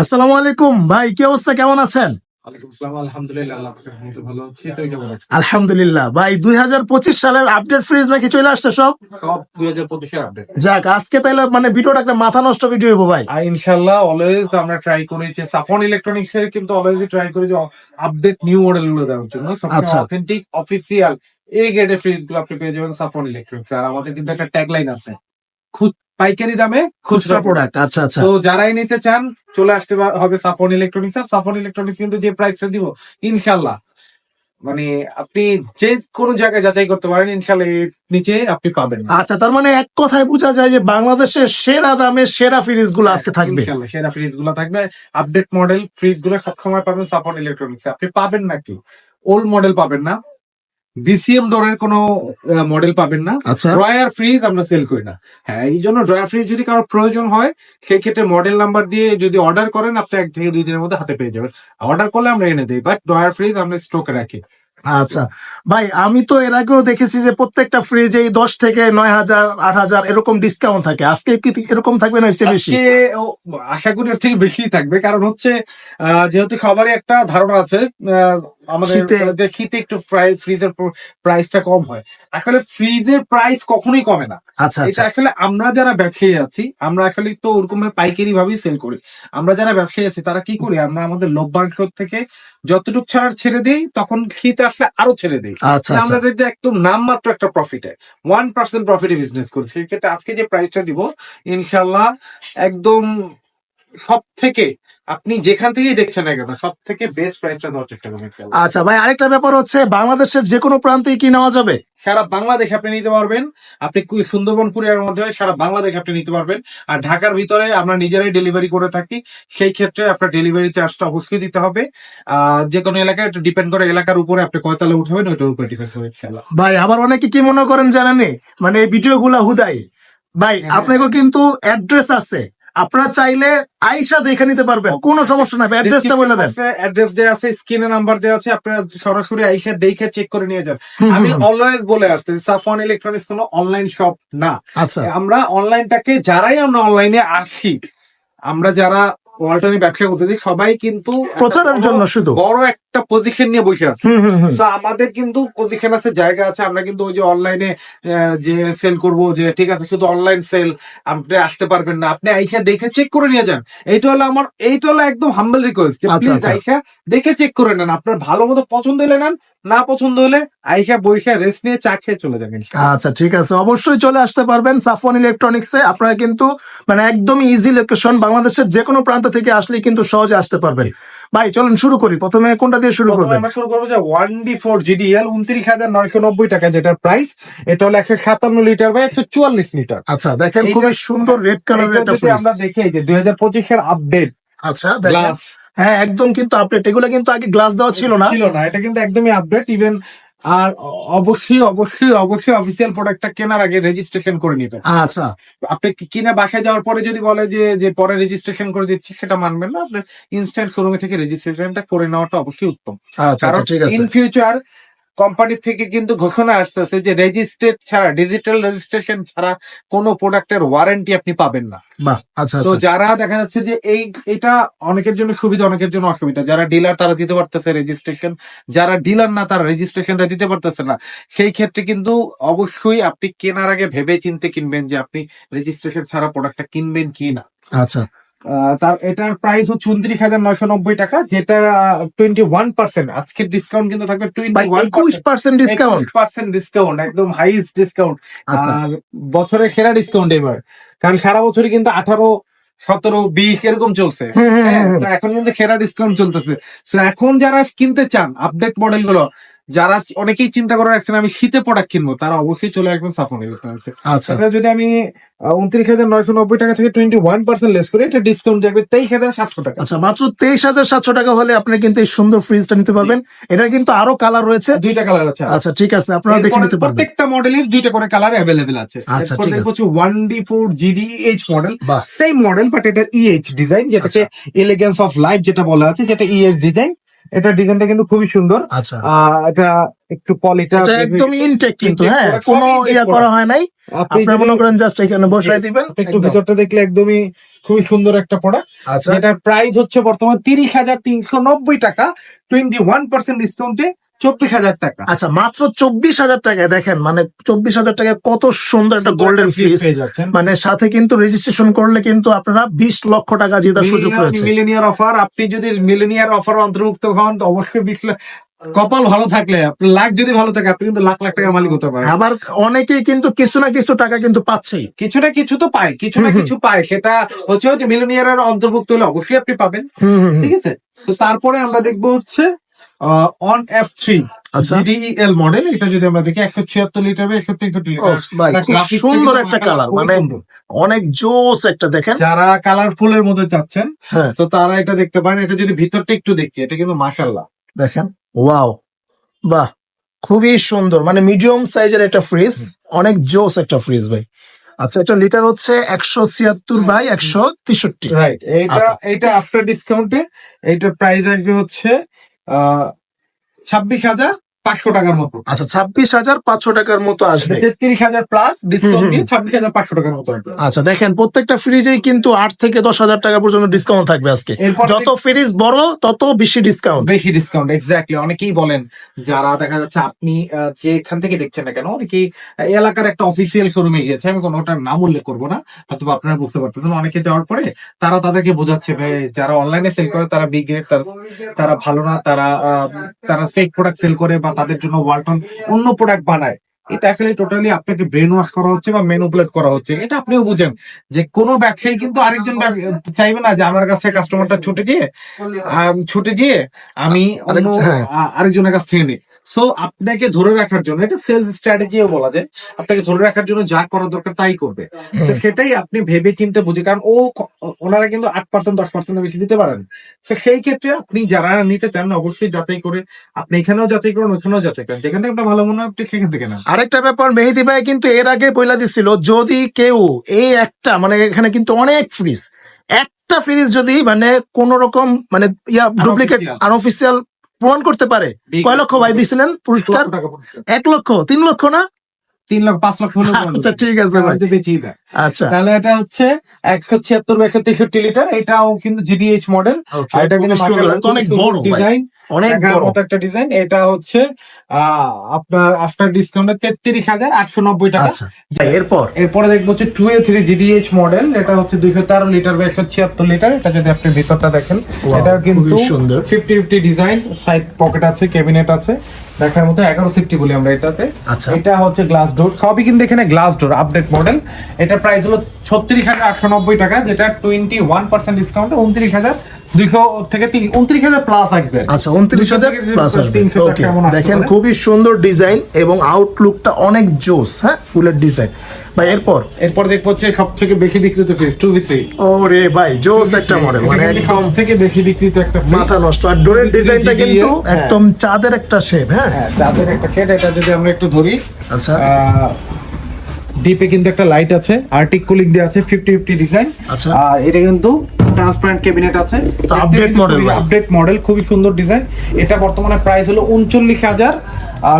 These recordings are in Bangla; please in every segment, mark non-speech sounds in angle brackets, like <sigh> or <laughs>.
আসসালামু আলাইকুম। ভাই কি অবস্থা? কেমন আছেন? আলহামদুলিল্লাহ ভাই দুই হাজার পঁচিশ সালের আপডেট ফ্রিজ নাকি চলে আসছে সব? সব দুই হাজার পঁচিশের আপডেট যাক আজকে তাইলে মানে ভিডিওটা একটা মাথা নষ্ট ভিডিও হইবো ভাই। আর ইনশাল্লাহ অলওয়েজ আমরা ট্রাই করি যে সাফন ইলেকট্রনিক্স এর কিন্তু অলওয়েজ ট্রাই করি যে আপডেট নিউ মডেলগুলো দেওয়ার জন্য। অথেন্টিক অফিসিয়াল এই গ্রেডের ফ্রিজগুলো আপনি পেয়ে যাবেন সাফন ইলেকট্রনিক্স আর আমাদের কিন্তু একটা ট্যাগলাইন আছে। খুদ পাইকারি দামে খুচরা প্রোডাক্ট আচ্ছা আচ্ছা। তো যারাই নিতে চান চলে আসতে হবে সাফন ইলেকট্রনিক্স আর সাফন ইলেকট্রনিক্স কিন্তু যে প্রাইসটা দিব ইনশাল্লাহ মানে আপনি যে কোনো জায়গায় যাচাই করতে পারেন ইনশাল্লাহ নিচে আপনি পাবেন। আচ্ছা তার মানে এক কথায় বোঝা যায় যে বাংলাদেশের সেরা দামে সেরা ফ্রিজগুলো আজকে থাকবে। ইনশাল্লাহ সেরা ফ্রিজগুলো থাকবে। আপডেট মডেল ফ্রিজগুলো সবসময় পাবেন সাপোর্ট ইলেকট্রনিক্স আপনি পাবেন নাকি? ওল্ড মডেল পাবেন না? বিসিএম ডোরের কোনো মডেল পাবেন না। আচ্ছা। ড্রয়ার ফ্রিজ আমরা সেল করি না। হ্যাঁ এই জন্য ড্রয়ার ফ্রিজ যদি কারও প্রয়োজন হয় সেই ক্ষেত্রে মডেল নাম্বার দিয়ে যদি অর্ডার করেন আপনি এক থেকে দুই দিনের মধ্যে হাতে পেয়ে যাবেন। অর্ডার করলে আমরা এনে দিই বাট ড্রয়ার ফ্রিজ আমরা স্টকে রাখি। আচ্ছা। ভাই আমি তো এর আগেও দেখেছি যে প্রত্যেকটা ফ্রিজেই দশ থেকে নয় হাজার আট হাজার এরকম ডিসকাউন্ট থাকে। আজকে কি এরকম থাকবে না এর বেশি? আশা করি এর থেকে বেশি থাকবে। কারণ হচ্ছে আহ, যেহেতু সবারই একটা ধারণা আছে আমাদের শীতে- একটু ফ্রিজের প্রাইসটা কম হয়। আসলে ফ্রিজের প্রাইস কখনোই কমে না। আচ্ছা এটা আচ্ছা। আসলে আমরা যারা ব্যবসায়ী আছি আমরা আসলে তো ওরকম ভাবে পাইকারি ভাবেই সেল করি। আমরা যারা ব্যবসায়ী আছি তারা কি করি আমরা আমাদের লভ্যাংশ থেকে যতটুকু ছাড়ার ছেড়ে দিই তখন শীত আসলে আরও ছেড়ে দিই। আচ্ছা আমরা আচ্ছা। দেখতে একদম নামমাত্র একটা প্রফিটে ওয়ান পার্সেন্ট প্রফিটে বিজনেস করছি। সেক্ষেত্রে আজকে যে প্রাইসটা দিব ইনশাল্লাহ একদম সব থেকে আপনি যেখান থেকেই দেখছেন না কেন সব থেকে বেস্ট প্রাইসটা দেওয়ার চেষ্টা করবেন আচ্ছা ভাই আরেকটা ব্যাপার হচ্ছে বাংলাদেশের যে কোনো প্রান্তেই কি নেওয়া যাবে? সারা বাংলাদেশ আপনি নিতে পারবেন। আপনি সুন্দরবন কুরিয়ার মধ্যে সারা বাংলাদেশ আপনি নিতে পারবেন। আর ঢাকার ভিতরে আমরা নিজেরাই ডেলিভারি করে থাকি। সেই ক্ষেত্রে আপনার ডেলিভারি চার্জটা অবশ্যই দিতে হবে। আহ, যে কোনো এলাকায় ডিপেন্ড করে এলাকার উপরে আপনি কয়তালে উঠাবেন ওইটার উপরে ডিপেন্ড করে ভাই আবার অনেকে কি মনে করেন জানেনি মানে এই ভিডিও গুলা হুদাই। ভাই হ্যাঁ। আপনাকে কিন্তু অ্যাড্রেস আছে। আপনারা চাইলে আইসা দেখে নিতে পারবেন। কোনো সমস্যা নাই অ্যাড্রেসটা বলে দেন। অ্যাড্রেস দেওয়া আছে স্ক্রিনে নাম্বার দেওয়া আছে আপনারা সরাসরি আইসা দেখে চেক করে নিয়ে যান। আমি। অলওয়েজ বলে আসছি সাফন ইলেকট্রনিক্স কোনো অনলাইন শপ না। আচ্ছা। আমরা অনলাইনটাকে যারাই আমরা অনলাইনে আসি আমরা যারা ওয়ালটনে ব্যবসা করতেছি সবাই কিন্তু প্রচারের জন্য শুধু। বড় একটা পজিশন নিয়ে বসে আছি। তো আমাদের কিন্তু পজিশন আছে জায়গা আছে আমরা কিন্তু ওই যে অনলাইনে যে সেল করব যে ঠিক আছে শুধু অনলাইন সেল আপনি আসতে পারবেন না। আপনি আইসা দেখে চেক করে নিয়ে যান। এইটা হলো আমার এইটা হলো একদম হাম্বল রিকোয়েস্ট আচ্ছা, প্লিজ আচ্ছা। আইসা দেখে চেক করে নেন। আপনার ভালো মতো পছন্দ হলে নেন না পছন্দ হলে আইসা বইসা রেস্ট নিয়ে চা খেয়ে চলে যাবেন। আচ্ছা ঠিক আছে। অবশ্যই চলে আসতে পারবেন সাফওয়ান ইলেকট্রনিক্সে আপনারা কিন্তু মানে একদম ইজি লোকেশন বাংলাদেশের যে কোনো প্রান্ত থেকে আসলে কিন্তু সহজে আসতে পারবেন। ভাই চলুন শুরু করি। প্রথমে কোনটা দিয়ে শুরু করব আমরা শুরু করব যে ওয়ান ডি ফোর জিডিএল উনত্রিশ হাজার নয়শো নব্বই টাকা যেটার প্রাইস এটা হলো একশো সাতান্ন লিটার বা একশো চুয়াল্লিশ লিটার। আচ্ছা দেখেন খুবই সুন্দর রেড কালারের আমরা দেখি যে দুই হাজার পঁচিশের আপডেট আচ্ছা দেখেন। হ্যাঁ একদম কিন্তু আপডেট এগুলো কিন্তু আগে গ্লাস দেওয়া ছিল না। ছিল না এটা কিন্তু একদমই আপডেট ইভেন আর অবশ্যই অবশ্যই অবশ্যই অফিসিয়াল প্রোডাক্টটা কেনার আগে রেজিস্ট্রেশন করে নেবেন আচ্ছা। আপনি কিনে বাসায় যাওয়ার পরে যদি বলে যে যে পরে রেজিস্ট্রেশন করে দিচ্ছি সেটা মানবেন না। আপনি ইনস্ট্যান্ট শোরুমে থেকে রেজিস্ট্রেশনটা করে নেওয়াটা অবশ্যই উত্তম। আচ্ছা আচ্ছা ঠিক আছে। ইন ফিউচার কোম্পানি থেকে কিন্তু ঘোষণা আসতেছে যে রেজিস্ট্রেড ছাড়া ডিজিটাল রেজিস্ট্রেশন ছাড়া কোনো প্রোডাক্টের ওয়ারেন্টি আপনি পাবেন না। আচ্ছা তো আচ্ছা। যারা দেখা যাচ্ছে যে এই এটা অনেকের জন্য সুবিধা অনেকের জন্য অসুবিধা। যারা ডিলার তারা দিতে পারতেছে রেজিস্ট্রেশন যারা ডিলার না তারা রেজিস্ট্রেশনটা দিতে পারতেছে না। সেই ক্ষেত্রে কিন্তু অবশ্যই আপনি কেনার আগে ভেবে চিনতে কিনবেন যে আপনি রেজিস্ট্রেশন ছাড়া প্রোডাক্টটা কিনবেন কি না। আচ্ছা। তার এটার প্রাইস হচ্ছে উনত্রিশ হাজার নয়শো নব্বই টাকা যেটা টোয়েন্টি ওয়ান পার্সেন্ট আজকের ডিসকাউন্ট কিন্তু থাকবে twenty one percent discount percent discount একদম হাইস্ট ডিসকাউন্ট আচ্ছা। আর বছরের সেরা ডিসকাউন্ট এবার। কারণ সারা বছরই কিন্তু আঠারো সতেরো বিশ এরকম চলছে। হ্যাঁ, হুম। তো এখন কিন্তু সেরা ডিসকাউন্ট চলতেছে। এখন যারা কিনতে চান আপডেট মডেলগুলো যারা অনেকেই চিন্তা করে রাখছেন আমি শীতে প্রোডাক্ট কিনবো তারা অবশ্যই চলে আসবেন সাফন আচ্ছা। যদি আমি উনত্রিশ হাজার নয়শো নব্বই টাকা থেকে টোয়েন্টি ওয়ান পার্সেন্ট লেস করে এটা ডিসকাউন্ট থাকবে তেইশ হাজার সাতশো টাকা। আচ্ছা মাত্র তেইশ হাজার সাতশো টাকা হলে আপনি কিন্তু এই সুন্দর ফ্রিজটা নিতে পারবেন। এটা কিন্তু আরও কালার রয়েছে। দুইটা কালার আছে। আচ্ছা ঠিক আছে আপনারা দেখে নিতে পারবেন। প্রত্যেকটা মডেলের দুইটা করে কালার অ্যাভেলেবেল আছে। আচ্ছা, ঠিক আছে। One D four GD H model same model but এটা ইএইচ ডিজাইন যেটাকে। এলিগেন্স অফ লাইফ যেটা বলা আছে যেটা ইএইচ ডিজাইন এটা ডিজাইনটা কিন্তু খুবই সুন্দর। আচ্ছা। এটা একটু পলিটা একদম ইনটেক কিন্তু হ্যাঁ কোনো ইয়া করা। হয় নাই। আপনি মনে করেন জাস্ট এখানে বসাই দিবেন। একটু। ভিতরটা দেখলে একদমই খুবই সুন্দর একটা পড়া আচ্ছা। এটার প্রাইস হচ্ছে বর্তমান তিরিশ হাজার তিনশো নব্বই টাকা। টোয়েন্টি ওয়ান পার্সেন্ট ডিসকাউন্টে চব্বিশ হাজার টাকা। আচ্ছা মাত্র চব্বিশ হাজার টাকায় দেখেন মানে চব্বিশ হাজার টাকায় কত সুন্দর একটা গোল্ডেন যাচ্ছেন। মানে সাথে কিন্তু রেজিস্ট্রেশন করলে কিন্তু আপনারা বিশ লক্ষ টাকা জেতার সুযোগ রয়েছে। মিলেনিয়ার অফার আপনি যদি মিলেনিয়ার অফার অন্তর্ভুক্ত হন তো অবশ্যই বিশ লাখ কপাল ভালো থাকলে লাখ যদি ভালো থাকে আপনি কিন্তু লাখ লাখ টাকার মালিক হতে পারেন। আবার অনেকেই কিন্তু কিছু না কিছু টাকা কিন্তু পাচ্ছেই। কিছু না কিছু তো পায় কিছু না। কিছু পায়। সেটা হচ্ছে হচ্ছে মিলেনিয়ারের অন্তর্ভুক্ত হলে অবশ্যই আপনি পাবেন। ঠিক আছে? তো তারপরে আমরা দেখব হচ্ছে অন এফ থ্রি আচ্ছা। জিডিএল মডেল এটা যদি আমরা দেখি একশো ছিয়াত্তর লিটার একশো তেষট্টি লিটার সুন্দর একটা কালার মানে অনেক জোস একটা দেখেন। যারা কালারফুল এর মধ্যে চাচ্ছেন হ্যাঁ। তো তারা এটা দেখতে পারেন। এটা যদি ভিতরটা একটু দেখি এটা কিন্তু মাসাল্লাহ দেখেন ওয়াও বাহ খুবই সুন্দর। মানে মিডিয়াম সাইজের একটা ফ্রিজ অনেক জোস একটা ফ্রিজ ভাই। আচ্ছা এটা লিটার হচ্ছে একশো ছিয়াত্তর বাই একশো তেষট্টি। রাইট এইটা আচ্ছা। এইটা আফটার ডিসকাউন্টে এইটার প্রাইস আসবে হচ্ছে ছাব্বিশ হাজার পাঁচশো টাকার মতো। আচ্ছা ছাব্বিশ হাজার পাঁচশো টাকার মতো আসবে। তেত্রিশ হাজার প্লাস ডিসকাউন্ট দিয়ে ছাব্বিশ হাজার পাঁচশো টাকার মতো আসবে। আচ্ছা দেখেন প্রত্যেকটা ফ্রিজেই কিন্তু আট থেকে দশ হাজার টাকা পর্যন্ত ডিসকাউন্ট থাকবে আজকে। যত ফ্রিজ বড় তত বেশি ডিসকাউন্ট বেশি ডিসকাউন্ট এক্স্যাক্টলি অনেকেই বলেন যারা দেখা যাচ্ছে আপনি আহ, যেখান থেকে দেখছেন না কেন অনেকেই এলাকার একটা অফিসিয়াল শোরুমে গিয়েছে। আমি কোনো ওটার নাম উল্লেখ করব না হয়তো আপনারা বুঝতে পারতেছেন। অনেকে যাওয়ার পরে তারা তাদেরকে বোঝাচ্ছে ভাই যারা অনলাইনে সেল করে তারা বিগ্রেড তারা ভালো না তারা তারা ফেক প্রোডাক্ট সেল করে বা তাদের জন্য ওয়ালটন অন্য প্রোডাক্ট বানায়। এটা আসলে টোটালি আপনাকে ব্রেন ওয়াশ করা হচ্ছে বা ম্যানুপুলেট করা হচ্ছে। এটা আপনিও বুঝেন যে কোনো ব্যবসায়ী কিন্তু আরেকজন চাইবে না যে আমার কাছে কাস্টমারটা ছুটে দিয়ে ছুটে দিয়ে আমি অন্য হ্যাঁ। আরেকজনের কাছ থেকে নিই সো আপনাকে ধরে রাখার জন্য এটা সেলস স্ট্র্যাটেজিও বলা যায় আপনাকে ধরে রাখার জন্য যা করা দরকার তাই করবে। সেটাই আপনি ভেবে চিন্তে বুঝে কারণ ও ওনারা কিন্তু আট পার্সেন্ট দশ পার্সেন্ট বেশি দিতে পারেন। তো সেই ক্ষেত্রে আপনি যারা নিতে চান অবশ্যই যাচাই করে আপনি এখানেও যাচাই করুন ওখানেও যাচাই করেন। যেখান থেকে আপনার ভালো মনে হয় আপনি সেখান থেকে নেন। আরেকটা ব্যাপার মেহেদি ভাই কিন্তু এর আগে বইলা দিছিল যদি কেউ এই একটা মানে এখানে কিন্তু অনেক ফ্রিজ একটা ফ্রিজ যদি মানে কোন রকম মানে ইয়া ডুপ্লিকেট. আনঅফিসিয়াল প্রমাণ করতে পারে কয় লক্ষ ভাই দিছিলেন পুরস্কার। এক লক্ষ তিন লক্ষ না? তিন লক্ষ পাঁচ লক্ষ হলে <laughs> আচ্ছা ঠিক আছে ভাই। আচ্ছা। তাহলে এটা হচ্ছে একশো ছিয়াত্তর একশো তেষট্টি লিটার এটাও কিন্তু জিডিএইচ মডেল এটা কিন্তু অনেক বড় ডিজাইন অনেক মতো একটা ডিজাইন। এটা হচ্ছে আপনার আফটার ডিসকাউন্টে তেত্রিশ হাজার আটশো নব্বই টাকা। আচ্ছা। এরপর? এরপরে দেখব হচ্ছে two A three GDH model. এটা হচ্ছে দুইশো তেরো লিটার বা একশো ছিয়াত্তর লিটার। এটা যদি আপনি ভিতরটা দেখেন এটা কিন্তু সুন্দর। Fifty fifty design. Side pocket আছে ক্যাবিনেট আছে। দেখার মতো এগারো সিফটি বলি আমরা এটাতে। আচ্ছা। এটা হচ্ছে গ্লাস ডোর সবই কিন্তু এখানে গ্লাস ডোর আপডেট মডেল এটা প্রাইস হলো ছত্রিশ হাজার আটশো নব্বই টাকা যেটা টোয়েন্টি ওয়ান পার্সেন্ট ডিসকাউন্ট উনত্রিশ হাজার দুইশো থেকে তিন উনত্রিশ হাজার প্লাস আসবে। আচ্ছা উনত্রিশ হাজার প্লাস আসবে। ওকে দেখেন খুবই সুন্দর ডিজাইন এবং আউটলুকটা অনেক জোস হ্যাঁ? ফুলের ডিজাইন ভাই এরপর? এরপর দেখব হচ্ছে সব থেকে বেশি বিক্রিত ফ্রিজ টু বি থ্রি ওরে ভাই জোস একটা মডেল মানে একদম থেকে বেশি বিক্রিত একটা। মাথা নষ্ট। আর ডোরের ডিজাইনটা কিন্তু হ্যাঁ। একদম চাঁদের একটা শেপ হ্যাঁ? হ্যাঁ তাদের একটা সেট এটা যদি আমরা একটু ধরি আচ্ছা ডিপে কিন্তু একটা লাইট আছে আর্টিক কুলিং দেওয়া আছে ফিফটি ফিফটি ডিজাইন আচ্ছা। আর এটা কিন্তু ট্রান্সপারেন্ট ক্যাবিনেট আছে model ভাই। আপডেট মডেল খুবই সুন্দর ডিজাইন এটা বর্তমানে প্রাইস হলো উনচল্লিশ হাজার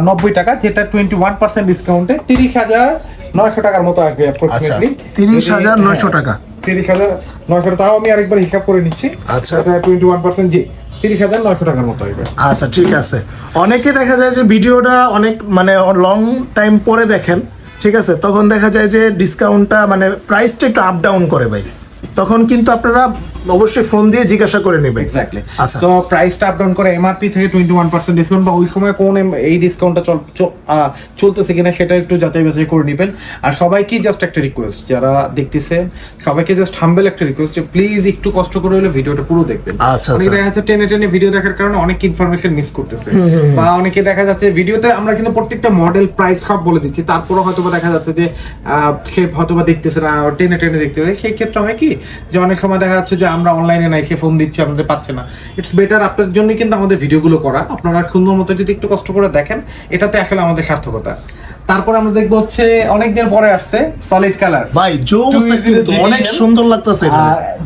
নব্বই টাকা যেটা টোয়েন্টি ওয়ান পার্সেন্ট ডিসকাউন্টে তিরিশ হাজার নয়শো টাকার মতো আসবে আচ্ছা approximately। তিরিশ হাজার নয়শো হ্যাঁ, টাকা তিরিশ হাজার নয়শো তাও আমি আরেকবার হিসাব করে নিচ্ছি আচ্ছা। টোয়েন্টি ওয়ান পার্সেন্ট জি তিরিশ হাজার নয়শো টাকার মতো হইবে আচ্ছা ঠিক আছে। অনেকে দেখা যায় যে ভিডিওটা অনেক মানে লং টাইম পরে দেখেন, ঠিক আছে? তখন দেখা যায় যে ডিসকাউন্টটা মানে প্রাইসটা একটু আপ ডাউন করে ভাই। তখন কিন্তু আপনারা অবশ্যই ফোন দিয়ে জিজ্ঞাসা করে নেবেন এক্স্যাক্টলি আচ্ছা। তো প্রাইসটা আপ ডাউন করে এমআরপি থেকে টোয়েন্টি ওয়ান পার্সেন্ট ডিসকাউন্ট বা ওই সময় কোন এই ডিসকাউন্টটা চল চলতেছে কিনা সেটা একটু যাচাই বাছাই করে নেবেন। আর সবাইকে জাস্ট একটা রিকোয়েস্ট যারা দেখতেছে সবাইকে জাস্ট হাম্বেল একটা রিকোয়েস্ট যে প্লিজ একটু কষ্ট করে হলে ভিডিওটা পুরো দেখবেন। আচ্ছা, আচ্ছা। দেখা যাচ্ছে টেনে টেনে ভিডিও দেখার কারণে অনেক ইনফরমেশন মিস করতেছে। বা অনেকে দেখা যাচ্ছে ভিডিওতে আমরা কিন্তু প্রত্যেকটা মডেল প্রাইস সব বলে দিচ্ছি। তারপরে হয়তো দেখা যাচ্ছে যে সে হয়তো দেখতেছে না টেনে টেনে দেখতেছে। সেই ক্ষেত্রে হয় কি যে অনেক সময় দেখা যাচ্ছে যে আমরা অনলাইনে নাই সে ফোন দিচ্ছে আপনাদের পাচ্ছে না। ইটস বেটার আপনার জন্যই কিন্তু আমাদের ভিডিওগুলো করা। আপনারা সুন্দর মতো যদি একটু কষ্ট করে দেখেন এটাতে আসলে আমাদের সার্থকতা। তারপরে আমরা দেখব হচ্ছে অনেকদিন পরে আসছে সলিড কালার ভাই জোস অনেক সুন্দর লাগতেছে।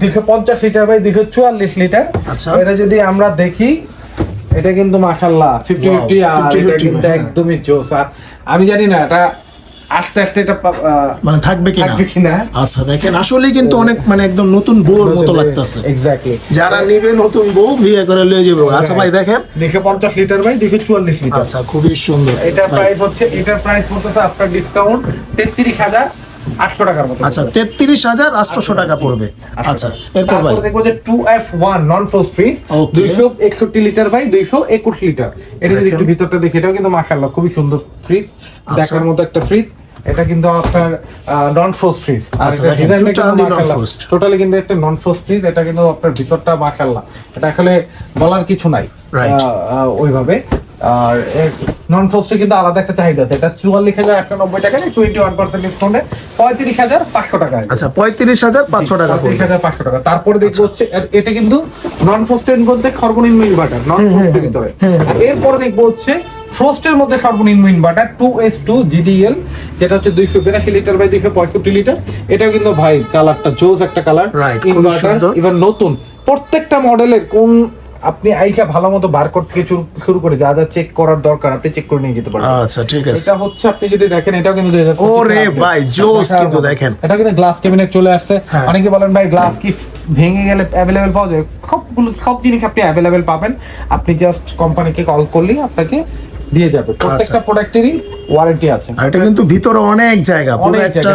দুইশো পঞ্চাশ লিটার বাই দুইশো চুয়াল্লিশ লিটার আচ্ছা। এটা যদি আমরা দেখি এটা কিন্তু মাশাল্লাহ ফিফটি ফিফটি আর এটা কিন্তু। একদমই জোস। আর আমি জানি না এটা আস্তে আস্তে এটা মানে থাকবে কিনা? আচ্ছা দেখেন আসলে কিন্তু অনেক মানে একদম নতুন বউর মতো লাগতেছে। এক্স্যাক্টলি যারা নিবে নতুন বউ বিয়ে করে লিয়ে যাবে আচ্ছা ভাই দেখেন। দেখে পঞ্চাশ লিটার ভাই দেখে চুয়াল্লিশ লিটার আচ্ছা খুবই সুন্দর। এটার প্রাইস হচ্ছে এটার প্রাইস হচ্ছে আপনার ডিসকাউন্ট তেত্রিশ টাকার মতো আচ্ছা টাকা পড়বে। আচ্ছা এরপর ভাই। দেখব যে two F one non frost litre by দুইশো একুশ লিটার। এটা যদি একটু ভিতরটা দেখি এটাও কিন্তু খুবই সুন্দর ফ্রিজ আচ্ছা। দেখার মতো একটা ফ্রিজ এটা কিন্তু আপনার নন ফ্রোজ ফ্রিজ। টোটালি কিন্তু একটা নন ফ্রোজ ফ্রিজ এটা কিন্তু আপনার ভিতরটা মাশাল্লাহ এটা আসলে বলার কিছু নাই। ওইভাবে। আর নন ফ্রোস্টে কিন্তু আলাদা একটা চাহিদা আছে। এটা চুয়াল্লিশ হাজার একশো নব্বই টাকা টোয়েন্টি ওয়ান পার্সেন্ট ডিসকাউন্টে পঁয়ত্রিশ হাজার পাঁচশো টাকা আচ্ছা পঁয়ত্রিশ হাজার পাঁচশো টাকা পঁয়ত্রিশ হাজার পাঁচশো টাকা। তারপরে দেখব হচ্ছে এটা কিন্তু নন ফ্রোস্টের মধ্যে সর্বনিম্ন ইনভার্টার নন ফ্রোস্টের ভিতরে। এরপরে দেখব হচ্ছে ফ্রোস্টের মধ্যে সর্বনিম্ন inverter two S two GDL যেটা হচ্ছে দুইশো বিরাশি লিটার বাই দুইশো পঁয়ষট্টি লিটার এটাও কিন্তু ভাই কালারটা জোস একটা কালার ইনভার্টার এবার নতুন। প্রত্যেকটা মডেলের কোন আপনি আইসা ভালো মতো বারকোড থেকে শুরু- করে যা যা চেক করার দরকার আপনি চেক করে নিয়ে যেতে পারেন আচ্ছা ঠিক আছে। এটা হচ্ছে আপনি যদি দেখেন এটাও কিন্তু 2025 ওরে ভাই, জোস কিন্তু দেখেন। এটা কিন্তু গ্লাস ক্যাবিনেট চলে আসছে। হ্যাঁ। অনেকে বলেন ভাই গ্লাস কি ভেঙে গেলে অ্যাভেলেবেল পাওয়া যায়? সবগুলো সব জিনিস আপনি অ্যাভেলেবেল পাবেন। আপনি জাস্ট কোম্পানিকে কল করলেই আপনাকে দিয়ে যাবে। আচ্ছা। প্রত্যেকটা প্রোডাক্টেরই ওয়ারেন্টি আছে। আর এটা কিন্তু ভিতরে অনেক জায়গা পুরো একটা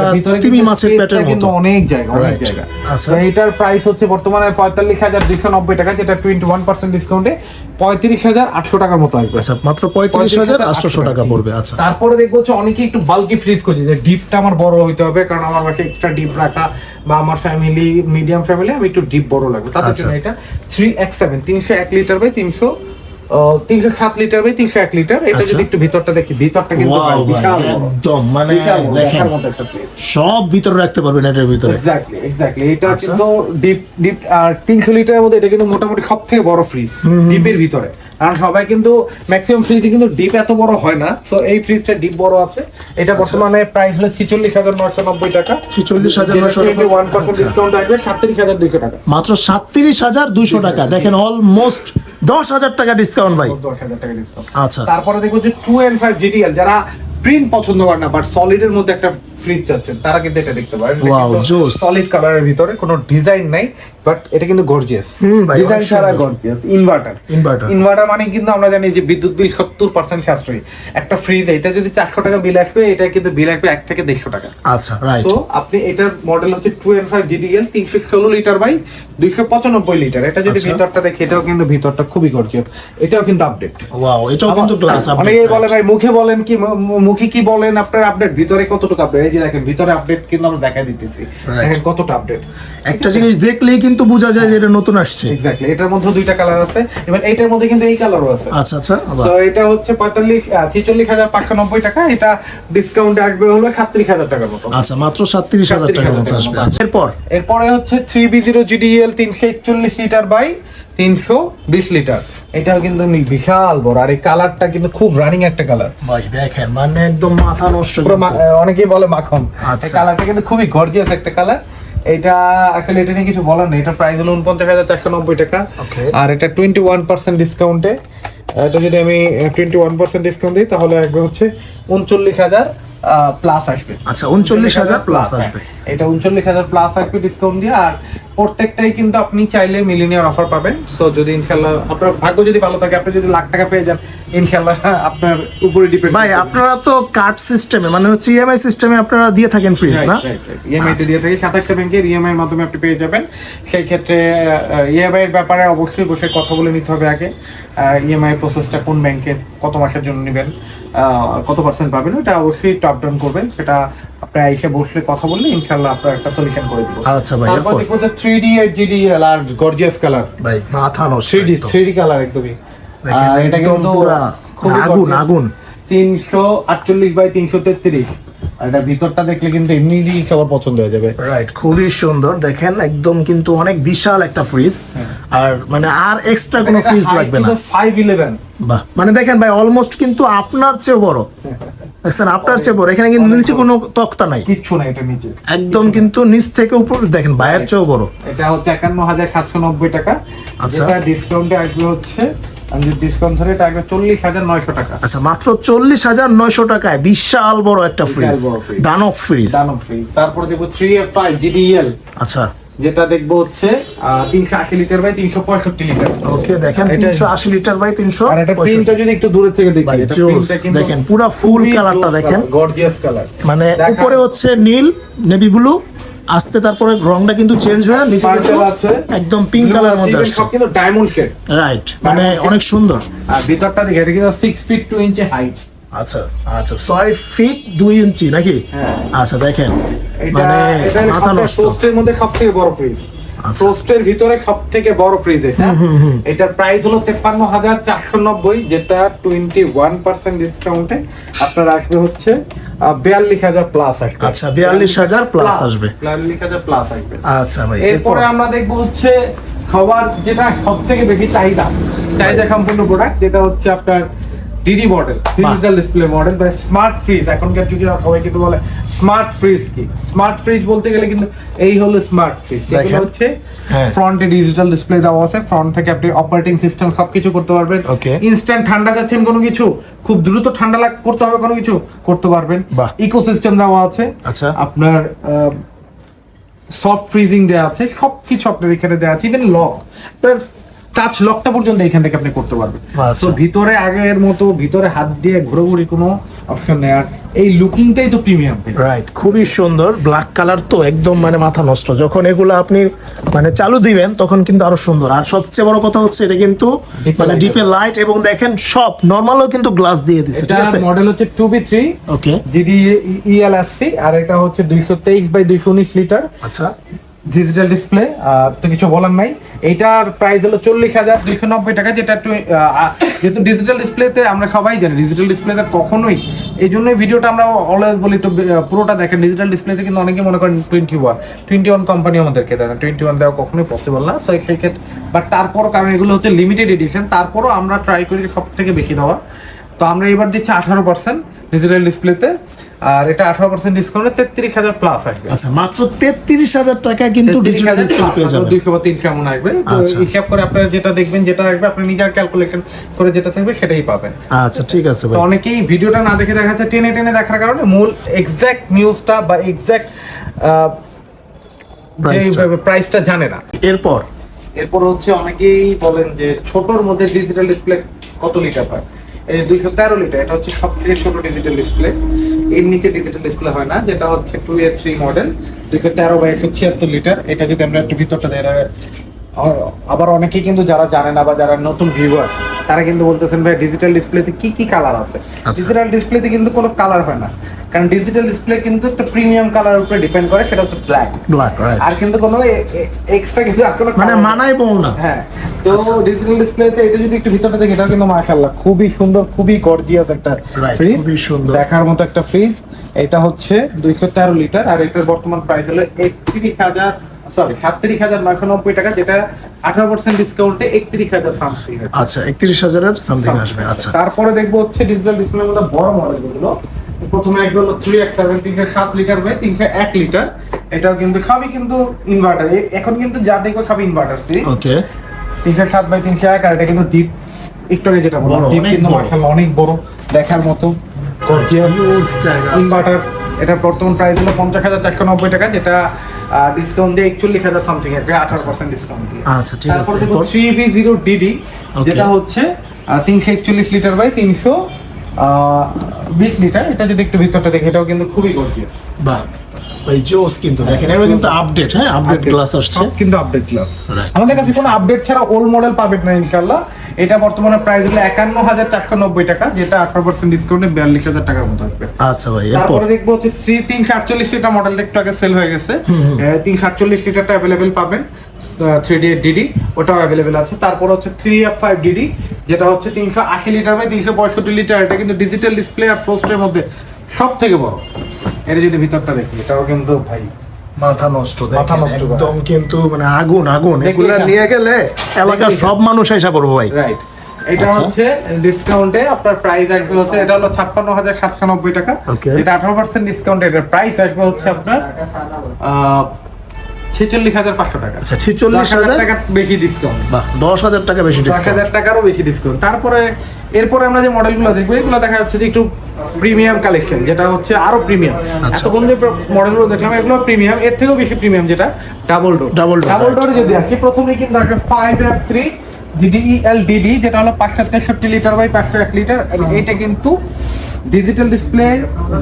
তিমি মাছের পেটের মতো। অনেক জায়গা অনেক জায়গা। আচ্ছা। এটার প্রাইস হচ্ছে বর্তমানে পঁয়তাল্লিশ হাজার দুইশো নব্বই টাকা যেটা টোয়েন্টি ওয়ান পার্সেন্ট ডিসকাউন্টে পঁয়ত্রিশ হাজার আটশো টাকার মতো আসবে। আচ্ছা মাত্র পঁয়ত্রিশ হাজার আটশোশো টাকা পড়বে। আচ্ছা। তারপরে দেখব হচ্ছে অনেকে একটু বাল্কি ফ্রিজ করছে যে ডিপটা আমার বড় হইতে হবে কারণ আমার বাসায় এক্সট্রা ডিপ রাখা বা আমার ফ্যামিলি মিডিয়াম ফ্যামিলি আমি একটু ডিপ বড় লাগবে। তাদের আচ্ছা। জন্য এটা থ্রি এক্স সেভেন তিনশো এক লিটার বাই তিনশো তিনশো সাত লিটার বাই তিনশো এক লিটার। এটা আচ্ছা। যদি একটু ভিতরটা দেখি ভিতরটা কিন্তু একদম মানে দেখেন সব ভিতরে রাখতে পারবেন এটার ভিতরে। এক্স্যাক্টলি এক্স্যাক্টলি এটা আচ্ছা। কিন্তু ডিপ ডিপ আর তিনশো লিটারের মধ্যে এটা কিন্তু মোটামুটি সব থেকে বড় ফ্রিজ ডিপের ভিতরে। কারণ সবাই কিন্তু ম্যাক্সিমাম ফ্রিজে কিন্তু ডিপ এত বড় হয় না। তো এই ফ্রিজটা ডিপ বড় আছে। এটা আচ্ছা। বর্তমানে প্রাইস হলো ছিচল্লিশ হাজার নশো নব্বই টাকা। 46,990 ওয়ান পার্সেন্ট। ডিসকাউন্ট আসবে সাতত্রিশ হাজার দুইশো টাকা। মাত্র সাতত্রিশ হাজার দুইশো টাকা। দেখেন অলমোস্ট দশ হাজার টাকা ডিসকাউন্ট ভাই। দশ হাজার টাকা ডিসকাউন্ট আচ্ছা। তারপরে দেখব যে টু এন্ড ফাইভ জিডিএল যারা প্রিন্ট পছন্দ করে না বাট সলিডের মধ্যে একটা ফ্রিজ চাচ্ছেন তারা কিন্তু এটা দেখতে পারেন সলিড কালারের ভিতরে। কোনো ডিজাইন নাই বাট এটা কিন্তু গর্জিয়াস ডিজাইন ছাড়া গর্জিয়াস ইনভার্টার Inverter। ইনভার্টার মানে কিন্তু আমরা জানি যে বিদ্যুৎ বিল সত্তর পার্সেন্ট সাশ্রয়ী। একটা ফ্রিজ এটা যদি চারশো টাকা বিল আসবে এটা কিন্তু বিল আসবে এক থেকে দেড়শো টাকা। আচ্ছা তো আপনি এটার মডেল হচ্ছে টু এন্ড ফাইভ জিডিএল তিনশো ষোলো লিটার বাই দুইশো পঁচানব্বই লিটার এটা যদি আচ্ছা। ভিতরটা দেখি এটাও কিন্তু ভিতরটা খুবই গর্জিয়াস এটাও কিন্তু আপডেট ওয়াও এটাও কিন্তু গ্লাস অনেকেই বলে ভাই মুখে বলেন কি? মুখে কি বলেন আপনার আপডেট ভিতরে কতটুকু আপডেট এই যে দেখেন ভিতরে আপডেট কিন্তু আমরা দেখা দিতেছি। দেখেন কতটা আপডেট একটা জিনিস দেখলেই কিন্তু বোঝা যায় যে এটা নতুন আসছে। এক্স্যাক্টলি এটার মধ্যে দুইটা কালার আছে এবার এটার মধ্যে কিন্তু এই কালারও আছে। আচ্ছা আচ্ছা তো এটা হচ্ছে পঁয়তাল্লিশ ছিচল্লিশ হাজার পাঁচশো নব্বই টাকা এটা ডিসকাউন্টে আসবে হলো সাতত্রিশ হাজার টাকার মতো। আচ্ছা মাত্র সাতত্রিশ হাজার টাকার মতো আসবে। এরপর? এরপরে হচ্ছে থ্রি বি জিরো জিডিএল তিনশো একচল্লিশ লিটার বাই তিনশো বিশ লিটার। এটাও কিন্তু বিশাল বড়। আর এই কালারটা কিন্তু খুব রানিং একটা কালার। ভাই দেখেন মানে একদম মাথা নষ্ট অনেকেই বলে মাখন। আচ্ছা। এই কালারটা কিন্তু খুবই গর্জিয়াস একটা কালার। এটা আসলে এটা নিয়ে কিছু বলার নেই। এটা প্রাইস হলো উনপঞ্চাশ হাজার চারশো নব্বই টাকা। আর এটা টোয়েন্টি ওয়ান পার্সেন্ট ডিসকাউন্টে এটা যদি আমি টোয়েন্টি ওয়ান পার্সেন্ট ডিসকাউন্ট দিই তাহলে আসবে হচ্ছে উনচল্লিশ হাজার প্লাস আসবে। আচ্ছা উনচল্লিশ হাজার প্লাস আসবে। এটা উনচল্লিশ হাজার প্লাস আসবে ডিসকাউন্ট দিয়ে আর প্রত্যেকটাই কিন্তু আপনি চাইলে মিলিনিয়ার অফার পাবেন। সো যদি ইনশাল্লাহ আপনার ভাগ্য যদি ভালো থাকে আপনি যদি লাখ টাকা পেয়ে যান ইনশাল্লাহ আপনার উপরে ডিপেন্ড ভাই আপনারা তো কার্ড সিস্টেমে মানে হচ্ছে ইএমআই সিস্টেমে আপনারা দিয়ে থাকেন ফ্রিজ না? ইএমআই তে দিয়ে থাকি সাতাশটা ব্যাংকের ইএমআই এর মাধ্যমে আপনি পেয়ে যাবেন। সেই ক্ষেত্রে ইএমআই এর ব্যাপারে অবশ্যই বসে কথা বলে নিতে হবে আগে। ইএমআই প্রসেসটা কোন ব্যাংকের কত মাসের জন্য নেবেন কত পার্সেন্ট পাবেন এটা অবশ্যই টপ ডাউন করবেন সেটা আপনি এসে বসলে কথা বললে ইনশাআল্লাহ আপনার একটা সলিউশন করে দিব আচ্ছা ভাই, তারপর? দেখব যে থ্রি ডি এর জিডি আর গর্জিয়াস কালার ভাই মাথা নষ্ট থ্রি ডি একদম। থ্রি ডি কালার একদমই এটা কিন্তু পুরো খুব আগুন, আগুন। তিনশো আটচল্লিশ বাই তিনশো তেত্রিশ আর এটা ভিতরটা দেখলে কিন্তু এমনি সবার পছন্দ হয়ে যাবে। রাইট খুবই সুন্দর। দেখেন একদম কিন্তু অনেক বিশাল একটা ফ্রিজ আর মানে আর এক্সট্রা কোনো ফ্রিজ লাগবে না। ফাইভ ইলেভেন বাহ। মানে দেখেন ভাই অলমোস্ট কিন্তু আপনার চেয়ে বড়। দেখছেন আপনার চেয়ে বড়। এখানে কিন্তু নিচে কোনো তক্তা নাই। কিচ্ছু না এটা নিচে। একদম কিন্তু নিচ থেকে উপর দেখেন বাইরের চেয়েও বড়। এটা হচ্ছে একান্ন হাজার সাতশো নব্বই টাকা। আচ্ছা। ডিসকাউন্টে আসবে হচ্ছে আমি যদি ডিসকাউন্ট ধরে এটা একবার চল্লিশ হাজার নয়শো টাকা। আচ্ছা মাত্র চল্লিশ হাজার নয়শো টাকায় বিশাল বড় একটা ফ্রিজ দানব ফ্রিজ দানব ফ্রিজ তারপরে দেখব থ্রি এফ ফাইভ জিডিএল আচ্ছা। যেটা দেখব হচ্ছে তিনশো আশি লিটার বাই তিনশো পঁয়ষট্টি লিটার। ওকে দেখেন তিনশো আশি লিটার বাই তিনশো আর এটা প্রিন্টটা যদি একটু দূরে থেকে দেখি দেখেন, পুরা দেখেন। গর্জিয়াস কালার মানে উপরে হচ্ছে নীল নেভি ব্লু আসতে তারপরে রংটা কিন্তু চেঞ্জ হয়ে নিচে কিন্তু আছে। একদম পিঙ্ক কালার মধ্যে আসছে। সব কিন্তু ডায়মন্ড শেড রাইট মানে অনেক সুন্দর। আর ভিতরটা দেখে এটা কিন্তু 6 ফিট 2 ইঞ্চি হাইট আচ্ছা আচ্ছা ছয় ফিট দুই ইঞ্চি নাকি? হ্যাঁ। আচ্ছা দেখেন। মানে মাথা নষ্ট। মধ্যে সব থেকে বড় ফ্রিজ আচ্ছা। টোস্টের ভিতরে সব থেকে বড় ফ্রিজ এটা এটার প্রাইস হলো তেপ্পান্ন হাজার চারশো নব্বই যেটা টোয়েন্টি ওয়ান পার্সেন্ট ডিসকাউন্টে আপনার আসবে হচ্ছে বিয়াল্লিশ হাজার প্লাস আসবে। আচ্ছা, 42,000 plus আসবে। বিয়াল্লিশ হাজার প্লাস আসবে। আচ্ছা ভাই এরপরে? আমরা দেখব হচ্ছে সবার যেটা সব থেকে বেশি চাহিদা চাহিদা সম্পূর্ণ প্রোডাক্ট যেটা হচ্ছে আপনার DD model digital display model বা স্মার্ট ফ্রিজ এখনকার যুগে সবাই কিন্তু বলে স্মার্ট ফ্রিজ কি? স্মার্ট ফ্রিজ বলতে গেলে কিন্তু এই হলো স্মার্ট ফ্রিজ। এগুলো হচ্ছে। ফ্রন্টে ডিজিটাল ডিসপ্লে দেওয়া আছে। ফ্রন্ট থেকে আপনি অপারেটিং সিস্টেম সবকিছু করতে পারবেন. ইনস্ট্যান্ট ঠান্ডা যাচ্ছেন কোনো কিছু খুব দ্রুত ঠান্ডা লাগ করতে হবে কোনো কিছু করতে পারবেন। ইকোসিস্টেম দেওয়া আছে। আচ্ছা। আপনার সফট ফ্রিজিং দেওয়া আছে। সবকিছু আপনার এখানে দেওয়া আছে। ইভেন লক আপনার টাচ লকটা পর্যন্ত এখান থেকে আপনি করতে পারবেন। আচ্ছা। তো ভিতরে আগের মতো ভিতরে হাত দিয়ে ঘোরাঘুরি কোনো অপশন নেই। আর এই লুকিংটাই তো প্রিমিয়াম রাইট খুবই সুন্দর। ব্ল্যাক কালার তো একদম মানে মাথা নষ্ট। যখন এগুলো আপনি মানে চালু দিবেন তখন কিন্তু আরও সুন্দর। আর সবচেয়ে বড় কথা হচ্ছে এটা কিন্তু মানে ডিপে লাইট এবং দেখেন সব নর্মালও কিন্তু গ্লাস দিয়ে দিচ্ছে ঠিক আছে? মডেল হচ্ছে two B three okay GD ELSC আর এটা হচ্ছে দুইশো তেইশ বাই দুইশো উনিশ লিটার আচ্ছা। ডিজিটাল ডিসপ্লে আর তো কিছু বলার নাই। এটার প্রাইস হলো চল্লিশ হাজার দুইশো নব্বই টাকা, যেটা একটু যেহেতু ডিজিটাল ডিসপ্লেতে আমরা সবাই জানি ডিজিটাল ডিসপ্লেতে কখনোই, এই জন্যই ভিডিওটা আমরা অলওয়েজ বলি একটু পুরোটা দেখেন ডিজিটাল ডিসপ্লেতে কিন্তু অনেকে মনে করেন twenty one twenty one company আমাদেরকে দেয় না টোয়েন্টি ওয়ান দেওয়া কখনোই পসিবল না। সো সেই ক্ষেত্রে বাট তারপরও কারণ এগুলো হচ্ছে লিমিটেড এডিশন তারপরও আমরা ট্রাই করি সব থেকে বেশি দেওয়া। তো আমরা এবার দিচ্ছি আঠারো পার্সেন্ট ডিজিটাল ডিসপ্লেতে আর এটা আঠারো পার্সেন্ট ডিসকাউন্টে তেত্রিশ হাজার প্লাস আসবে। আচ্ছা মাত্র তেত্রিশ হাজার টাকা কিন্তু ডিজিটাল ডিসপ্লে পেয়ে যাবেন দুইশো বা তিনশো এমন আসবে। আচ্ছা। হিসাব করে আপনারা যেটা দেখবেন যেটা আসবে আপনি নিজের ক্যালকুলেশন করে যেটা থাকবে সেটাই পাবেন। আচ্ছা ঠিক আছে ভাই। অনেকেই ভিডিওটা না দেখে দেখা যাচ্ছে টেনে টেনে দেখার কারণে মূল এক্সাক্ট নিউজটা বা এক্সাক্ট Price-টা। প্রাইসটা জানে না। এরপর? এরপর হচ্ছে অনেকেই বলেন যে ছোটর মধ্যে ডিজিটাল ডিসপ্লে কত লিটার পায়? দুইশো তেরো লিটার এটা হচ্ছে সব থেকে ছোট ডিজিটাল ডিসপ্লে এর নিচে ডিজিটাল ডিসপ্লে হয় না যেটা হচ্ছে টু এ থ্রি মডেল দুইশো তেরো বা একশো ছিয়াত্তর লিটার। এটা যদি আমরা একটু ভিতরটা দেয় আবার অনেকেই কিন্তু যারা জানে না বা যারা নতুন ভিউয়ার্স তারা কিন্তু বলতেছেন ভাই ডিজিটাল ডিসপ্লেতে কি কি কালার আছে? আচ্ছা। ডিজিটাল ডিসপ্লেতে কিন্তু কোনো কালার হয় না। কারণ ডিজিটাল ডিসপ্লে কিন্তু একটা প্রিমিয়াম কালার উপরে ডিপেন্ড করে সেটা হচ্ছে ব্ল্যাক ব্ল্যাক রাইট আর কিন্তু কোনো এক্সট্রা কিছু আর কোনো মানে মানাই বউ না। হ্যাঁ। তো আচ্ছা। ডিজিটাল ডিসপ্লেতে এটা যদি একটু ভিতরটা দেখি এটা কিন্তু মাশাআল্লাহ খুবই সুন্দর খুবই গর্জিয়াস একটা ফ্রিজ খুবই সুন্দর। দেখার মতো একটা ফ্রিজ এটা হচ্ছে দুইশো তেরো লিটার আর এটার বর্তমান প্রাইস হলো একত্রিশ হাজার সরি সাতত্রিশ হাজার নয়শো নব্বই টাকা যেটা আঠারো পার্সেন্ট ডিসকাউন্টে একত্রিশ হাজার সামথিং আচ্ছা একত্রিশ হাজারের সামথিং আসবে আচ্ছা। তারপরে দেখব হচ্ছে ডিজিটাল ডিসপ্লের মধ্যে বড় মডেলগুলো। প্রথমে একদম থ্রি এক্স সেভেন তিনশো সাত লিটার বাই তিনশো এক লিটার এটাও কিন্তু সবই কিন্তু ইনভার্টার এখন কিন্তু যা দেখব সব ইনভার্টার সিরিজ ওকে তিনশো সাত বাই তিনশো এক আর এটা কিন্তু ডিপ একটু আগে যেটা বললাম ডিপ কিন্তু। মার্শাল অনেক বড় দেখার মতো। ইনভার্টার এটা বর্তমান প্রাইস হলো পঞ্চাশ হাজার চারশো নব্বই টাকা যেটা ডিসকাউন্ট দিয়ে একচল্লিশ হাজার সামথিং আসবে আঠারো পার্সেন্ট ডিসকাউন্ট দিয়ে। আচ্ছা, ঠিক আছে, তারপর থ্রি বি জিরো ডিডি যেটা হচ্ছে তিনশো একচল্লিশ লিটার বাই তিনশো বিশ লিটার এটা যদি একটু ভিতরটা দেখি এটাও কিন্তু খুবই গর্জিয়াস বাহ ভাই জোস কিন্তু দেখেন এবার কিন্তু আপডেট হ্যাঁ? আপডেট গ্লাস আসছে। কিন্তু আপডেট ক্লাস আমাদের কাছে কোনো আপডেট ছাড়া ওল্ড মডেল পাবেন না ইনশাল্লাহ এটা বর্তমানে প্রাইস হলো একান্ন হাজার চারশো নব্বই টাকা যেটা আঠারো পার্সেন্ট ডিসকাউন্টে বিয়াল্লিশ হাজার টাকার মতো আসবে আচ্ছা ভাই তারপরে দেখব হচ্ছে থ্রি তিনশো আটচল্লিশ লিটার মডেলটা একটু আগে সেল হয়ে গেছে। তিনশো আটচল্লিশ লিটারটা অ্যাভেলেবেল পাবেন থ্রি ডি ডিডি ওটাও অ্যাভেলেবেল আছে। তারপর হচ্ছে থ্রি এফ ফাইভ ডিডি যেটা হচ্ছে তিনশো আশি লিটার বাই তিনশো পঁয়ষট্টি লিটার এটা কিন্তু ডিজিটাল ডিসপ্লে আর ফ্রোস্টের মধ্যে সব থেকে বড়। এটা যদি ভিতরটা দেখি এটাও কিন্তু ভাই মাথা নষ্ট মাথা নষ্ট একদম কিন্তু মানে আগুন আগুন এগুলা নিয়ে গেলে এলাকার সব মানুষ এসে পড়ব ভাই। রাইট এটা আচ্ছা। হচ্ছে ডিসকাউন্টে আপনার প্রাইস আসবে হচ্ছে এটা হলো ছাপ্পান্ন হাজার সাতশো নব্বই টাকা। এটা আঠারো পার্সেন্ট ডিসকাউন্ট এটার প্রাইস আসবে হচ্ছে আপনার ছেচল্লিশ হাজার পাঁচশো টাকা। আচ্ছা ছিচল্লিশ হাজার টাকা বেশি ডিসকাউন্ট বাহ দশ হাজার টাকা বেশি দশ হাজার টাকারও বেশি ডিসকাউন্ট তারপরে এরপরে আমরা যে মডেলগুলো দেখব এগুলো দেখা যাচ্ছে যে একটু প্রিমিয়াম কালেকশন যেটা হচ্ছে আরও প্রিমিয়াম আচ্ছা। এতক্ষণ যে মডেলগুলো দেখলাম এগুলো প্রিমিয়াম এর থেকেও বেশি প্রিমিয়াম যেটা double door double right. Door যদি আসি প্রথমে কিন্তু আসবে five F three GDL DD যেটা হলো পাঁচশো তেষট্টি লিটার বাই পাঁচশো এক লিটার এটা কিন্তু ডিজিটাল ডিসপ্লে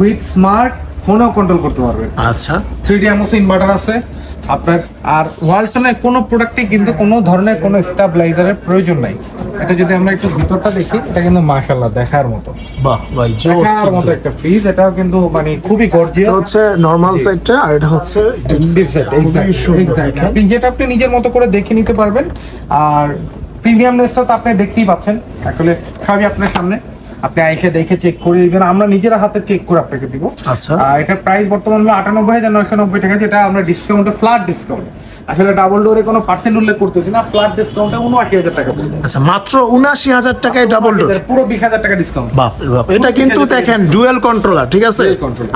উইথ স্মার্ট ফোনেও কন্ট্রোল করতে পারবে। আচ্ছা। থ্রি ডি ইনভার্টার আছে। আপনার আর ওয়ালটনের কোনো প্রোডাক্টে কিন্তু কোনো ধরনের কোনো স্টাবলাইজারের প্রয়োজন নাই। এটা যদি আমরা একটু ভিতরটা দেখি এটা কিন্তু মাশাআল্লাহ দেখার মতো। বাহ ভাই জোস দেখার মতো একটা ফ্রিজ এটাও কিন্তু মানে খুবই এটা গর্জিয়াস হচ্ছে নর্মাল সাইডটা আর এটা হচ্ছে ডিপ সেট আপনি যেটা আপনি নিজের মতো করে দেখে নিতে পারবেন। আর প্রিমিয়ামনেসটা তো আপনি দেখতেই পাচ্ছেন। আসলে সবই আপনার সামনে। আপনি আইসে দেখে চেক করে দিবেন আমরা নিজেরা হাতে চেক করে আপনাকে দিব। আচ্ছা। এটার প্রাইস বর্তমান হলো আটানব্বই হাজার নয়শো নব্বই টাকা যেটা আমরা ডিসকাউন্টে ফ্ল্যাট ডিসকাউন্ট আসলে ডাবল ডোরে কোনো পার্সেন্ট উল্লেখ করতেছি না ফ্ল্যাট ডিসকাউন্টে উনআশি হাজার টাকা আচ্ছা মাত্র উনাশি হাজার টাকায় ডাবল ডোর পুরো বিশ হাজার টাকা ডিসকাউন্ট বাপ বাপ এটা কিন্তু দেখেন ডুয়েল কন্ট্রোলার ঠিক আছে?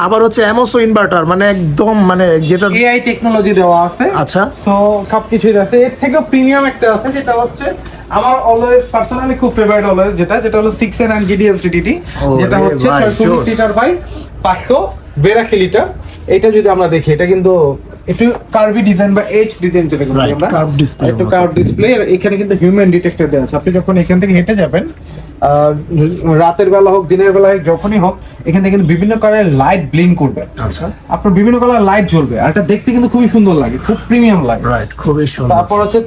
আবার হচ্ছে এমওসো ইনভার্টার মানে একদম মানে যেটা এআই টেকনোলজি দেওয়া আছে। আচ্ছা। সো সবকিছুই আছে। এর থেকেও প্রিমিয়াম একটা আছে যেটা হচ্ছে আমার অলওয়েজ পার্সোনালি খুব ফেভারিট অলওয়েজ যেটা যেটা হলো six N and GDS DDT যেটা হচ্ছে জোস। লিটার বাই পাঁচশো বিরাশি লিটার। এটা যদি আমরা দেখি এটা কিন্তু একটু কার্ভি ডিজাইন বা এইচ ডিজাইন যেটা বলি আমরা। curved display একটু কার্ভ ডিসপ্লে এখানে কিন্তু হিউম্যান ডিটেক্টর দেওয়া আছে। আপনি যখন এখান থেকে হেঁটে যাবেন আর রাতের বেলা হোক দিনের বেলা হোক যখনই হোক এখান থেকে কিন্তু বিভিন্ন কালারের লাইট ব্লিঙ্ক করবে। আচ্ছা। আপনার বিভিন্ন কালার লাইট জ্বলবে আর এটা দেখতে কিন্তু খুবই সুন্দর লাগে খুব প্রিমিয়াম লাগে। রাইট খুবই সুন্দর। তারপর হচ্ছে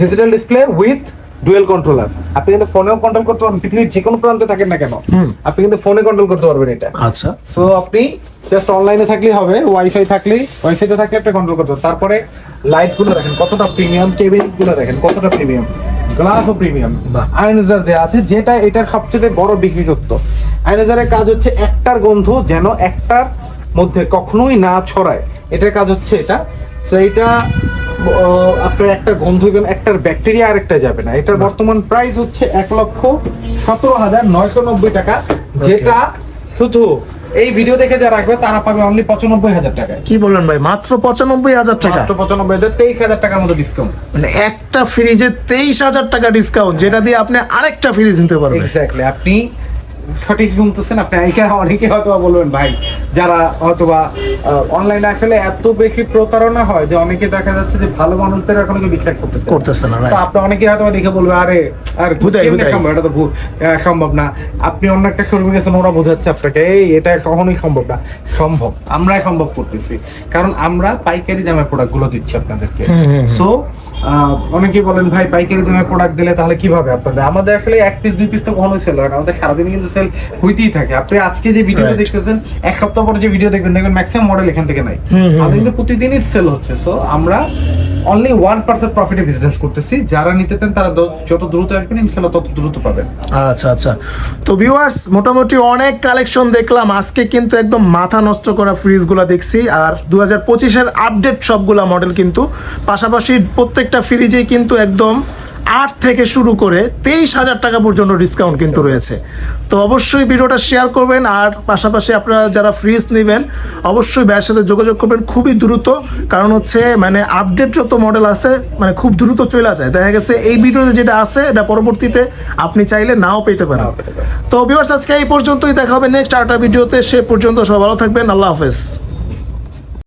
digital display with dual controller. আপনি কিন্তু ফোনেও কন্ট্রোল করতে পারবেন পৃথিবীর যে কোনো প্রান্তে থাকেন না কেন। আপনি কিন্তু ফোনে কন্ট্রোল করতে পারবেন এটা। আচ্ছা। সো আপনি জাস্ট অনলাইনে থাকলেই হবে ওয়াইফাই থাকলেই ওয়াইফাইতে থাকলে আপনি কন্ট্রোল করতে পারবেন। তারপরে লাইটগুলো দেখেন কতটা প্রিমিয়াম টেবিলগুলো দেখেন কতটা প্রিমিয়াম গ্লাসও প্রিমিয়াম বাহ। আয়নাজার দেওয়া আছে যেটা এটার সবচেয়ে বড় বিশেষত্ব। আয়নাজারের কাজ হচ্ছে একটার গন্ধ যেন একটার মধ্যে কখনোই না ছড়ায়। এটার কাজ হচ্ছে এটা। সো এটা আপনার একটা গন্ধ এবং একটার ব্যাকটেরিয়া আরেকটা যাবে না। এটার বর্তমান প্রাইস হচ্ছে এক লক্ষ সতেরো হাজার নয়শো নব্বই টাকা যেটা শুধু এই ভিডিও দেখে যারা রাখবে তারা পাবে অনলি পঁচানব্বই হাজার টাকা কি বললেন ভাই? মাত্র পঁচানব্বই হাজার টাকা? মাত্র পঁচানব্বই হাজার তেইশ হাজার টাকার মতো ডিসকাউন্ট মানে একটা ফ্রিজে তেইশ হাজার টাকা ডিসকাউন্ট যেটা দিয়ে আপনি আরেকটা ফ্রিজ নিতে পারবেন। এক্স্যাক্টলি আপনি সঠিক শুনতেছেন আপনি আইসা <laughs> অনেকে হয়তো বলবেন ভাই যারা হয়তোবা অনলাইনে আসলে এত বেশি প্রতারণা হয় যে অনেকে দেখা যাচ্ছে যে ভালো মানুষদের এখন বিশ্বাস করতে। করতেছে না তো আপনি অনেকে হয়তো দেখে বলবে আরে আর সম্ভব? এটা তো সম্ভব না। আপনি অন্য একটা শোরুমে গেছেন ওরা বোঝাচ্ছে আপনাকে এই এটা কখনোই সম্ভব না। সম্ভব আমরাই সম্ভব করতেছি। কারণ আমরা পাইকারি দামে প্রোডাক্টগুলো দিচ্ছি আপনাদেরকে। সো অনেকেই বলেন ভাই পাইকারি দামে প্রোডাক্ট দিলে তাহলে কীভাবে আপনাদের? আমাদের আসলে এক পিস দুই পিস তো কখনোই সেল হয় না। আমাদের সারাদিন কিন্তু সেল হইতেই থাকে। আপনি আজকে যে ভিডিওটা. দেখতেছেন এক সপ্তাহ পরে যে ভিডিও দেখবেন দেখবেন ম্যাক্সিমাম মডেল এখান থেকে নাই। আমাদের কিন্তু প্রতিদিনই সেল হচ্ছে। সো আমরা অনলি ওয়ান পার্সেন্ট প্রফিটে বিজনেস করতেছি। যারা নিতে চান, তারা যত দ্রুত আসবেন ইনশাল্লাহ তত দ্রুত পাবেন। আচ্ছা আচ্ছা। তো ভিউয়ার্স মোটামুটি অনেক কালেকশন দেখলাম। আজকে কিন্তু একদম মাথা নষ্ট করা ফ্রিজগুলো দেখছি। আর দু হাজার পঁচিশের আপডেট সবগুলা মডেল কিন্তু। পাশাপাশি প্রত্যেকটা ফ্রিজেই কিন্তু একদম আট থেকে শুরু করে তেইশ হাজার টাকা পর্যন্ত ডিসকাউন্ট কিন্তু রয়েছে। তো অবশ্যই ভিডিওটা শেয়ার করবেন আর পাশাপাশি আপনারা যারা ফ্রিজ নেবেন, অবশ্যই ভাইয়ের সাথে যোগাযোগ করবেন খুবই দ্রুত। কারণ হচ্ছে মানে আপডেট যত মডেল আছে মানে খুব দ্রুত চলে যায়। দেখা গেছে এই ভিডিওতে যেটা আছে, এটা পরবর্তীতে আপনি চাইলে নাও পেতে পারেন। তো ভিউয়ার্স আজকে এই পর্যন্তই। দেখা হবে নেক্সট আরেকটা ভিডিওতে। সে পর্যন্ত সব ভালো থাকবেন। আল্লাহ হাফেজ।